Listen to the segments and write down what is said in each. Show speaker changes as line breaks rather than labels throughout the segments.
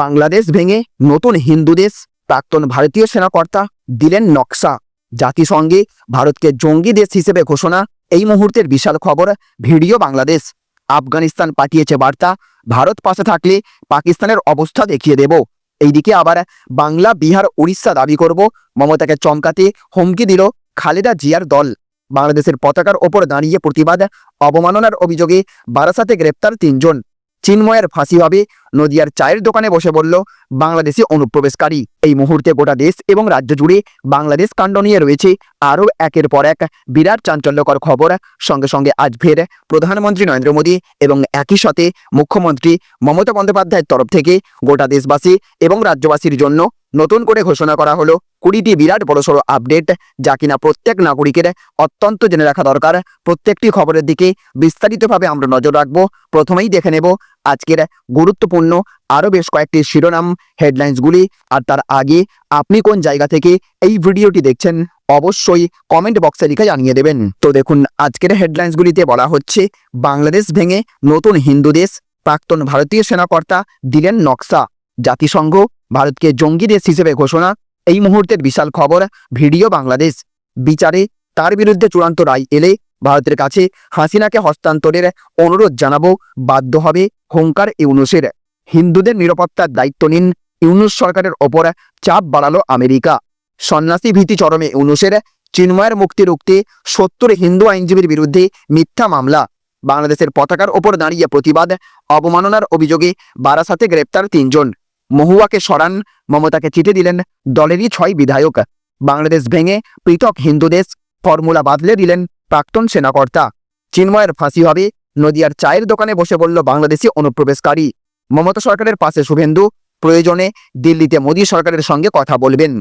বাংলাদেশ ভেঙে নতুন হিন্দু দেশ প্রাক্তন ভারতীয় সেনাকর্তা দিলেন নকশা। জাতিসংঘে ভারতকে জঙ্গি দেশ হিসেবে ঘোষণা, এই মুহূর্তের বিশাল খবর, ভিডিও বাংলাদেশ। আফগানিস্তান পাঠিয়েছে বার্তা, ভারত পাশে থাকলে পাকিস্তানের অবস্থা দেখিয়ে দেব। এইদিকে আবার বাংলা, বিহার, উড়িষ্যা দাবি করব, মমতাকে চমকাতে হুমকি দিল খালেদা জিয়ার দল। বাংলাদেশের পতাকার ওপর দাঁড়িয়ে প্রতিবাদ, অবমাননার অভিযোগে বারাসাতে গ্রেপ্তার তিনজন। চিন্ময়ের ফাঁসি হবে। নদিয়ার চায়ের দোকানে বসে বলল, বাংলাদেশে অনুপ্রবেশকারী। এই মুহূর্তে গোটা দেশ এবং রাজ্য জুড়ে বাংলাদেশ কাণ্ড নিয়ে রয়েছে আরও একের পর এক বিরাট চাঞ্চল্যকর খবর। সঙ্গে সঙ্গে আজ ফের প্রধানমন্ত্রী নরেন্দ্র মোদী এবং একই সাথে মুখ্যমন্ত্রী মমতা বন্দ্যোপাধ্যায়ের তরফ থেকে গোটা দেশবাসী এবং রাজ্যবাসীর জন্য নতুন করে ঘোষণা করা হলো। কুড়িটি বিরাট বড়সড় আপডেট যা কিনা প্রত্যেক নাগরিকের অত্যন্ত জেনে রাখা দরকার। প্রত্যেকটি খবরের দিকে বিস্তারিতভাবে আমরা নজর রাখব। প্রথমেই দেখে নেব আজকের গুরুত্বপূর্ণ আরও বেশ কয়েকটি শিরোনাম হেডলাইন্সগুলি আর তার আগে আপনি কোন জায়গা থেকে এই ভিডিওটি দেখছেন অবশ্যই কমেন্ট বক্সে লিখে জানিয়ে দেবেন। তো দেখুন, আজকের হেডলাইন্সগুলিতে বলা হচ্ছে, বাংলাদেশ ভেঙে নতুন হিন্দু দেশ, প্রাক্তন ভারতীয় সেনাকর্তা দিলেন নকশা। জাতিসংঘ, ভারতকে জঙ্গি দেশ হিসেবে ঘোষণা। এই মুহূর্তের বিশাল খবর, ভিডিও বাংলাদেশ। বিচারে তার বিরুদ্ধে চূড়ান্ত রায় এলে ভারতের কাছে হাসিনাকে হস্তান্তরের অনুরোধ জানাব, বাধ্য হবে হুঙ্কার ইউনুসের। হিন্দুদের নিরাপত্তার দায়িত্ব নিন, ইউনুস সরকারের ওপর চাপ বাড়ালো আমেরিকা। সন্ন্যাসী ভীতি চরমে ইউনুসের চিন্ময়ের মুক্তি রুখতে সত্তর হিন্দু আইনজীবীর বিরুদ্ধে মিথ্যা মামলা। বাংলাদেশের পতাকার ওপর দাঁড়িয়ে প্রতিবাদ, অবমাননার অভিযোগে বারাসাতে গ্রেপ্তার তিনজন। মহুয়াকে সরান, মমতাকে চিঠি দিলেন দলেরই ছয় বিধায়ক। বাংলাদেশ ভেঙে পৃথক হিন্দু দেশ ফর্মুলা বাদলে দিলেন প্রাক্তন সেনাকর্তা। চিন্ময়ের ফাঁসি হবে, নদিয়ার চায়ের দোকানে বসে বলল বাংলাদেশি অনুপ্রবেশকারী। মমতা সরকারের পাশে শুভেন্দু, প্রয়োজনে দিল্লিতে মোদী সরকারের সঙ্গে কথা বলবেন।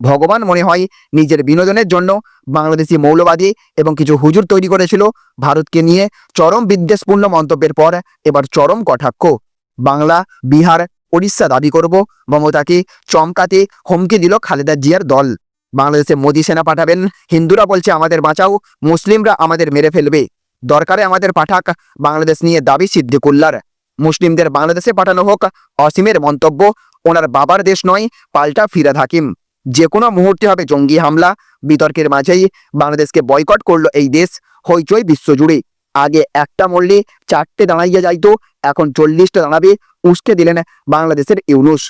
ভগবান মনে হয় নিজের বিনোদনের জন্য বাংলাদেশি মৌলবাদী এবং কিছু হুজুর তৈরি করেছিল। ভারতকে নিয়ে চরম বিদ্বেষপূর্ণ মন্তব্যের পর এবার চরম কটাক্ষ। বাংলা, বিহার উড়িষ্যা দাবি করব। মমতাকে চমকাতে হুমকি দিল খালেদা জিয়ার দল। বাংলাদেশে মোদী সেনা পাঠাবেন। হিন্দুরা বলছে, আমাদের বাঁচাও। মুসলিমরা আমাদের মেরে ফেলবে। দরকারে আমাদের পাঠাক। বাংলাদেশ নিয়ে দাবি সিদ্দিকুল্লার। মুসলিমদের বাংলাদেশে পাঠানো হোক। অসীমের মন্তব্য, ওনার বাবার দেশ নয়, পাল্টা ফিরাদ হাকিম। যে কোনো মুহূর্তে হবে জঙ্গি হামলা। বিতর্কের মাঝেই বাংলাদেশকে বয়কট করল এই দেশ। হইচই বিশ্বজুড়ে। আগে একটা মরলে চারটে দাঁড়াইয়া যাইতো, এখন চল্লিশটা দাঁড়াবে, উস্কে দিলেন বাংলাদেশের ইউনুস।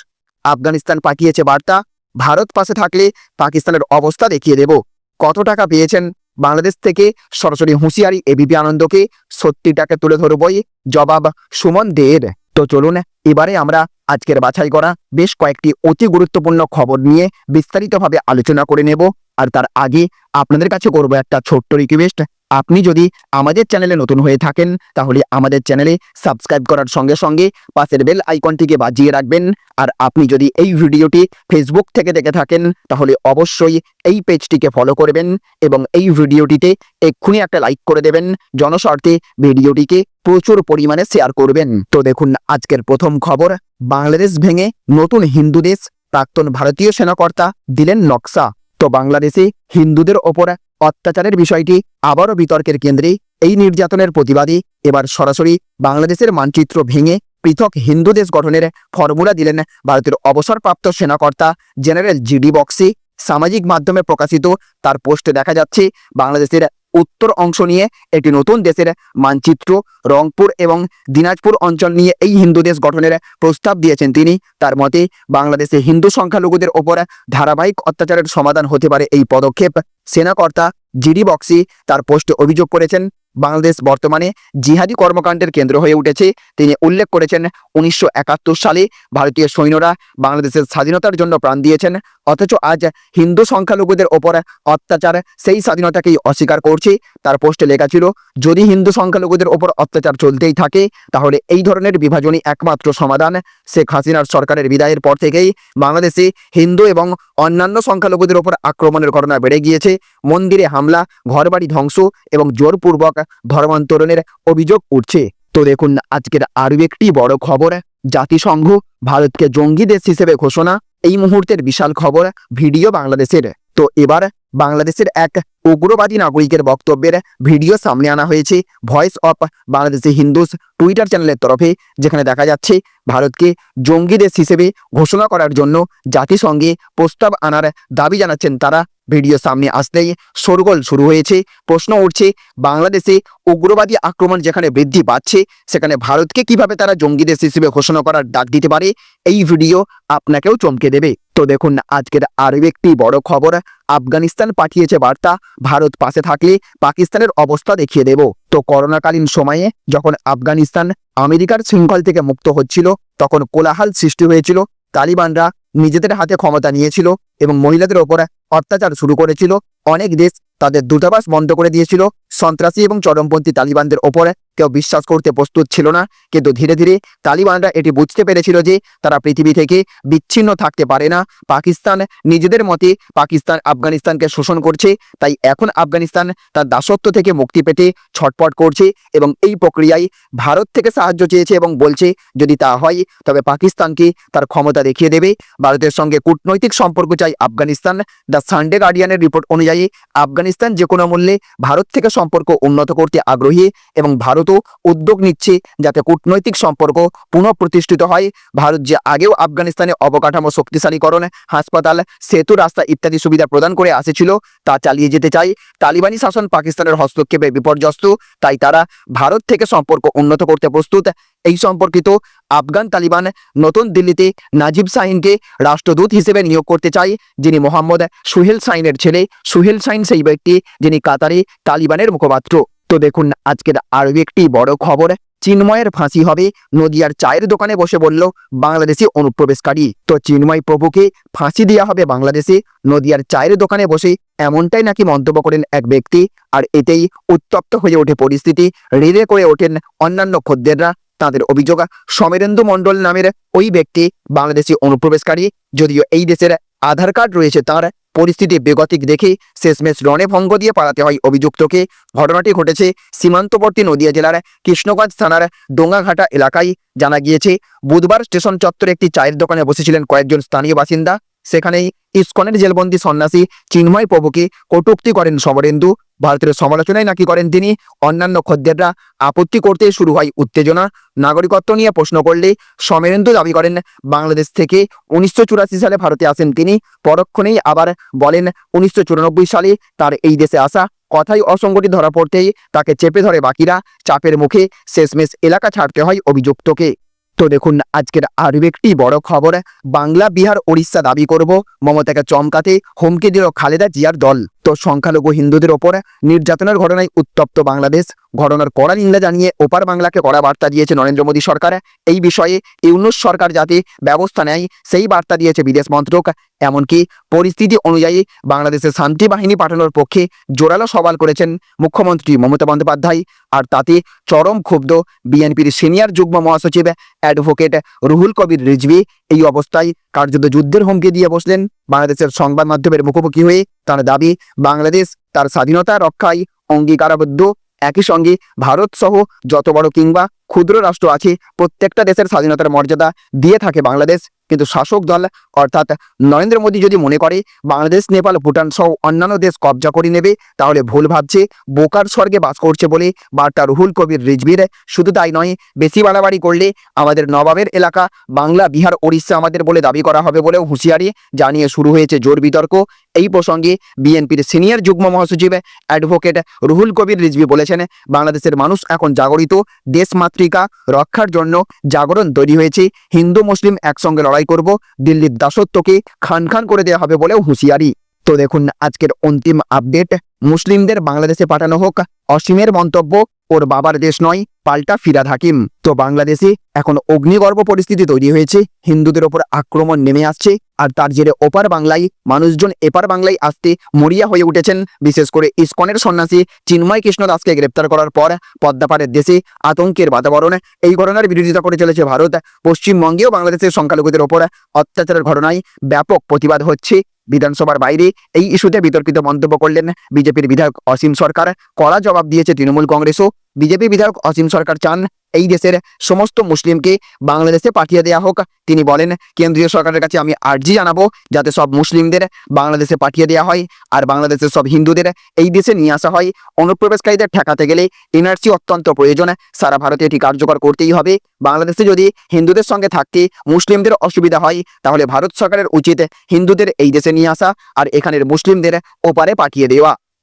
আফগানিস্তান পাঠিয়েছে বার্তা, ভারত পাশে থাকলে পাকিস্তানের অবস্থা দেখিয়ে দেব। কত টাকা পেয়েছেন? বাংলাদেশ থেকে সরাসরি হুঁশিয়ারি এবিপি আনন্দকে সত্যি সত্যিটাকে তুলে ধরবই জবাব সুমন দের তো চলুন, এবারে আমরা আজকের বাছাই করা বেশ কয়েকটি অতি গুরুত্বপূর্ণ খবর নিয়ে বিস্তারিতভাবে আলোচনা করে নেব, আর তার আগে আপনাদের কাছে করব একটা ছোট্ট রিকোয়েস্ট আপনি যদি আমাদের চ্যানেলে নতুন হয়ে থাকেন, তাহলে আমাদের চ্যানেলে সাবস্ক্রাইব করার সঙ্গে সঙ্গে পাশের বেল আইকনটিকে বাজিয়ে রাখবেন। আর আপনি যদি এই ভিডিওটি ফেসবুক থেকে দেখে থাকেন, তাহলে অবশ্যই এই পেজটিকে ফলো করবেন এবং এই ভিডিওটিতে এক্ষুনি একটা লাইক করে দেবেন। জনস্বার্থে ভিডিওটিকে প্রচুর পরিমাণে শেয়ার করবেন। তো দেখুন, আজকের প্রথম খবর, বাংলাদেশ ভেঙে নতুন হিন্দু দেশ, প্রাক্তন ভারতীয় সেনাকর্তা দিলেন নকশা। তো বাংলাদেশে হিন্দুদের ওপর অত্যাচারের বিষয়টি আবারও বিতর্কের কেন্দ্রে। এই নির্যাতনের প্রতিবাদী এবার সরাসরি বাংলাদেশের মানচিত্র ভেঙে পৃথক হিন্দু দেশ গঠনের ফর্মুলা দিলেন ভারতের অবসরপ্রাপ্ত সেনাকর্তা জেনারেল জিডি বক্সি। সামাজিক মাধ্যমে প্রকাশিত তার পোস্টে দেখা যাচ্ছে, বাংলাদেশের উত্তর অংশ নিয়ে একটি নতুন দেশের মানচিত্র রংপুর এবং দিনাজপুর অঞ্চল নিয়ে এই হিন্দু দেশ গঠনের প্রস্তাব দিয়েছেন তিনি। তার মতে, বাংলাদেশে হিন্দু সংখ্যালঘুদের ওপর ধারাবাহিক অত্যাচারের সমাধান হতে পারে এই পদক্ষেপ। সেনাকর্তা জিডি বক্সি তার পোস্টে অভিযোগ করেছেন বাংলাদেশ বর্তমানে জিহাদি কর্মকাণ্ডের কেন্দ্র হয়ে উঠেছে। তিনি উল্লেখ করেছেন, উনিশশো একাত্তর সালে ভারতীয় সৈন্যরা বাংলাদেশের স্বাধীনতার জন্য প্রাণ দিয়েছেন, অথচ আজ হিন্দু সংখ্যালঘুদের ওপর অত্যাচার সেই স্বাধীনতাকেই অস্বীকার করছে। তার পোস্টে লেখা ছিল, যদি হিন্দু সংখ্যালঘুদের ওপর অত্যাচার চলতেই থাকে, তাহলে এই ধরনের বিভাজনই একমাত্র সমাধান। শেখ হাসিনার সরকারের বিদায়ের পর থেকেই বাংলাদেশে হিন্দু এবং অন্যান্য সংখ্যালঘুদের ওপর আক্রমণের ঘটনা বেড়ে গিয়েছে। মন্দিরে হামলা, ঘরবাড়ি ধ্বংস এবং জোরপূর্বক ধর্মান্তরণের অভিযোগ উঠছে। তো দেখুন, আজকের আরও একটি বড় খবর, জাতিসংঘ ভারতকে জঙ্গি দেশ হিসেবে ঘোষণা, এই মুহূর্তের বিশাল খবর ভিডিও বাংলাদেশের। তো এবার বাংলাদেশের এক উগ্রবাদী নাগরিকের বক্তব্যের ভিডিও সামনে আনা হয়েছে voice of Bangladeshi Hindus Twitter চ্যানেলের তরফে, যেখানে দেখা যাচ্ছে ভারতকে জঙ্গি দেশ হিসেবে ঘোষণা করার জন্য জাতিসংঘে প্রস্তাব আনার দাবি জানাচ্ছেন তারা। ভিডিও সামনে আসতেই শোরগোল শুরু হয়েছে। প্রশ্ন উঠছে, বাংলাদেশে উগ্রবাদী আক্রমণ যেখানে বৃদ্ধি পাচ্ছে, সেখানে ভারতকে কীভাবে তারা জঙ্গি দেশ হিসেবে ঘোষণা করার ডাক দিতে পারে? এই ভিডিও আপনাকেও চমকে দেবে। তো দেখুন, আজকের আরও একটি বড় খবর। আফগানিস্তান পাঠিয়েছে বার্তা ভারত পাশে থাকলে পাকিস্তানের অবস্থা দেখিয়ে দেব। তো করোনাকালীন সময়ে যখন আফগানিস্তান আমেরিকার শৃঙ্খল থেকে মুক্ত হচ্ছিল, তখন কোলাহাল সৃষ্টি হয়েছিল। তালিবানরা নিজেদের হাতে ক্ষমতা নিয়েছিল এবং মহিলাদের ওপর অত্যাচার শুরু করেছিল। অনেক দেশ তাদের দূতাবাস বন্ধ করে দিয়েছিল। সন্ত্রাসী এবং চরমপন্থী তালিবানদের ওপরে কেউ বিশ্বাস করতে প্রস্তুত ছিল না। কিন্তু ধীরে ধীরে তালিবানরা এটি বুঝতে পেরেছিল যে তারা পৃথিবী থেকে বিচ্ছিন্ন থাকতে পারে না। পাকিস্তান নিজেদের মতে পাকিস্তান আফগানিস্তানকে শোষণ করছে। তাই এখন আফগানিস্তান তার দাসত্ব থেকে মুক্তি পেতে ছটপট করছে এবং এই প্রক্রিয়ায় ভারত থেকে সাহায্য চেয়েছে এবং বলছে, যদি তা হয় তবে পাকিস্তানকে তার ক্ষমতা দেখিয়ে দেবে। ভারতের সঙ্গে কূটনৈতিক সম্পর্ক চাই আফগানিস্তান। দ্য সানডে গার্ডিয়ানের রিপোর্ট অনুযায়ী আফগানিস্তান যে কোনো মূল্যে ভারত থেকে সম্পর্ক উন্নত করতে আগ্রহী এবং ভারতও উদ্যোগ নিচ্ছে যাতে কূটনৈতিক সম্পর্ক পুনঃপ্রতিষ্ঠিত হয়। ভারত যে আগেও আফগানিস্তানে অবকাঠামো শক্তিশালীকরণ, হাসপাতাল, সেতু, রাস্তা ইত্যাদি সুবিধা প্রদান করে আসেছিল, তা চালিয়ে যেতে চায়। তালিবানি শাসন পাকিস্তানের হস্তক্ষেপে বিপর্যস্ত, তাই তারা ভারত থেকে সম্পর্ক উন্নত করতে প্রস্তুত। এই সম্পর্কিত আফগান তালিবান নতুন দিল্লিতে নাজিব শাহিনকে রাষ্ট্রদূত হিসেবে নিয়োগ করতে চায়, যিনি মোহাম্মদ সুহেল শাইনের ছেলে। সুহেল শাইন সেই ব্যক্তি যিনি কাতারে তালিবানের মুখপাত্র। তো দেখুন, আজকের আরও একটি বড় খবর। চিন্ময়ের ফাঁসি হবে। নদিয়ার চায়ের দোকানে বসে বলল বাংলাদেশি অনুপ্রবেশকারী। তো চিন্ময় প্রভুকে ফাঁসি দেওয়া হবে বাংলাদেশে। নদিয়ার চায়ের দোকানে বসে এমনটাই নাকি মন্তব্য করেন এক ব্যক্তি। আর এতেই উত্তপ্ত হয়ে ওঠে পরিস্থিতি। রেড়ে করে ওঠেন অন্যান্য খদ্দেররা। তাদের অভিযোগ, সমরেন্দু মণ্ডল নামের ওই ব্যক্তি বাংলাদেশি অনুপ্রবেশকারী। যদিও এই দেশের আধার কার্ড রয়েছে, তার পরিস্থিতি বেগতিক দেখে শেষমেশ রণে ভঙ্গ দিয়ে পালাতে হয় অভিযুক্তকে। ঘটনাটি ঘটেছে সীমান্তবর্তী নদিয়া জেলার কৃষ্ণগঞ্জ থানার ডোঙ্গাঘাটা এলাকায়। জানা গিয়েছে, বুধবার স্টেশন চত্বরে একটি চায়ের দোকানে বসেছিলেন কয়েকজন স্থানীয় বাসিন্দা। সেখানেই ইস্কনের জেলবন্দি সন্ন্যাসী চিন্ময় প্রভুকে কটূক্তি করেন সমরেন্দু। ভারতের সমালোচনায় নাকি করেন তিনি? অন্যান্য খদ্দেররা আপত্তি করতে শুরু হয় উত্তেজনা। নাগরিকত্ব নিয়ে প্রশ্ন করলে সমরেন্দু দাবি করেন, বাংলাদেশ থেকে উনিশশো চুরাশি সালে ভারতে আসেন তিনি। পরক্ষণেই আবার বলেন, উনিশশো চুরানব্বই সালে তার এই দেশে আসা কথাই অসংগঠিত ধরা পড়তেই তাকে চেপে ধরে বাকিরা। চাপের মুখে শেষমেশ এলাকা ছাড়তে হয় অভিযুক্তকে। তো দেখুন, আজকের আরও একটি বড় খবর। বাংলা, বিহার, ওড়িশা দাবি করব। মমতাকে চমকাতে হুমকি দিল খালেদা জিয়ার দল। তো সংখ্যালঘু হিন্দুদের ওপর নির্যাতনের ঘটনায় উত্তপ্ত বাংলাদেশ। ঘটনার কড়া নিন্দা জানিয়ে ওপার বাংলাকে কড়া বার্তা দিয়েছে নরেন্দ্র মোদী সরকার। এই বিষয়ে ইউনুস সরকার যাতে ব্যবস্থা নেয়, সেই বার্তা দিয়েছে বিদেশ মন্ত্রক। এমনকি পরিস্থিতি অনুযায়ী বাংলাদেশের শান্তি বাহিনী পাঠানোর পক্ষে জোরালো সওয়াল করেছেন মুখ্যমন্ত্রী মমতা বন্দ্যোপাধ্যায়। আর তাতে চরম ক্ষুব্ধ বিএনপির সিনিয়র যুগ্ম মহাসচিব অ্যাডভোকেট রুহুল কবির রিজভি এই অবস্থায় কার্যত যুদ্ধের হুমকি দিয়ে বসলেন। বাংলাদেশের সংবাদ মাধ্যমের মুখোমুখি হয়ে তার দাবি, বাংলাদেশ তার স্বাধীনতা রক্ষায় অঙ্গীকারাবদ্ধ। একই সঙ্গে ভারত সহ যত বড় কিংবা ক্ষুদ্র রাষ্ট্র আছে, প্রত্যেকটা দেশের স্বাধীনতার মর্যাদা দিয়ে থাকে বাংলাদেশ। কিন্তু শাসক দল অর্থাৎ নরেন্দ্র মোদী যদি মনে করে বাংলাদেশ, নেপাল, ভুটান সহ অন্যান্য দেশ কবজা করে নেবে, তাহলে ভুল ভাবছে, বোকার স্বর্গে বাস করছে বলে বার্তা রুহুল কবির রিজভির। শুধু তাই নয়, বেশি বাড়াবাড়ি করলে আমাদের নবাবের এলাকা, বাংলা, বিহার, ওড়িশা আমাদের বলে দাবি করা হবে বলেও হুঁশিয়ারি জানিয়ে শুরু হয়েছে জোর বিতর্ক। এই প্রসঙ্গে বিএনপির সিনিয়র যুগ্ম মহাসচিব অ্যাডভোকেট রুহুল কবির রিজভি বলেছেন, বাংলাদেশের মানুষ এখন জাগরিত দেশমাতৃকা রক্ষার জন্য জাগরণ তৈরি হয়েছে, হিন্দু, মুসলিম একসঙ্গে লড়াই করব। দিল্লির দাসত্বকে খান খান করে দেওয়া হবে বলেও হুঁশিয়ারি। তো দেখুন আজকের অন্তিম আপডেট মুসলিমদের বাংলাদেশে পাঠানো হোক, অসীমের মন্তব্য, ওর বাবার দেশ নয়, পাল্টা ফিরাদ হাকিম। তো বাংলাদেশে এখন অগ্নিগর্ভ পরিস্থিতি তৈরি হয়েছে, হিন্দুদের ওপর আক্রমণ নেমে আসছে, আর তার জেরে ওপার বাংলায় মানুষজন এপার বাংলায় আসতে মরিয়া হয়ে উঠেছেন। বিশেষ করে ইস্কনের সন্ন্যাসী চিন্ময় কৃষ্ণ দাসকে গ্রেপ্তার করার পর পদ্মাপাড়ের দেশে আতঙ্কের বাতাবরণ। এই ঘটনার বিরোধিতা করে চলেছে ভারত। পশ্চিমবঙ্গেও বাংলাদেশের সংখ্যালঘুদের ওপর অত্যাচারের ঘটনায় ব্যাপক প্রতিবাদ হচ্ছে। বিধানসভার বাইরে এই ইস্যুতে বিতর্কিত মন্তব্য করলেন বিজেপির বিধায়ক অসীম সরকার। কড়া জবাব দিয়েছে তৃণমূল কংগ্রেসও। বিজেপি বিধায়ক অসীম সরকার চান এই দেশের সমস্ত মুসলিমকে বাংলাদেশে পাঠিয়ে দেওয়া হোক। তিনি বলেন, কেন্দ্রীয় সরকারের কাছে আমি আর্জি জানাব যাতে সব মুসলিমদের বাংলাদেশে পাঠিয়ে দেওয়া হয় আর বাংলাদেশের সব হিন্দুদের এই দেশে নিয়ে আসা হয়। অনুপ্রবেশকারীদের ঠেকাতে গেলে এনআরসি অত্যন্ত প্রয়োজন। সারা ভারতে এটি কার্যকর করতেই হবে। বাংলাদেশে যদি হিন্দুদের সঙ্গে থাকতে মুসলিমদের অসুবিধা হয়, তাহলে ভারত সরকারের উচিত হিন্দুদের এই দেশে নিয়ে আসা আর এখানের মুসলিমদের ওপারে পাঠিয়ে দেওয়া।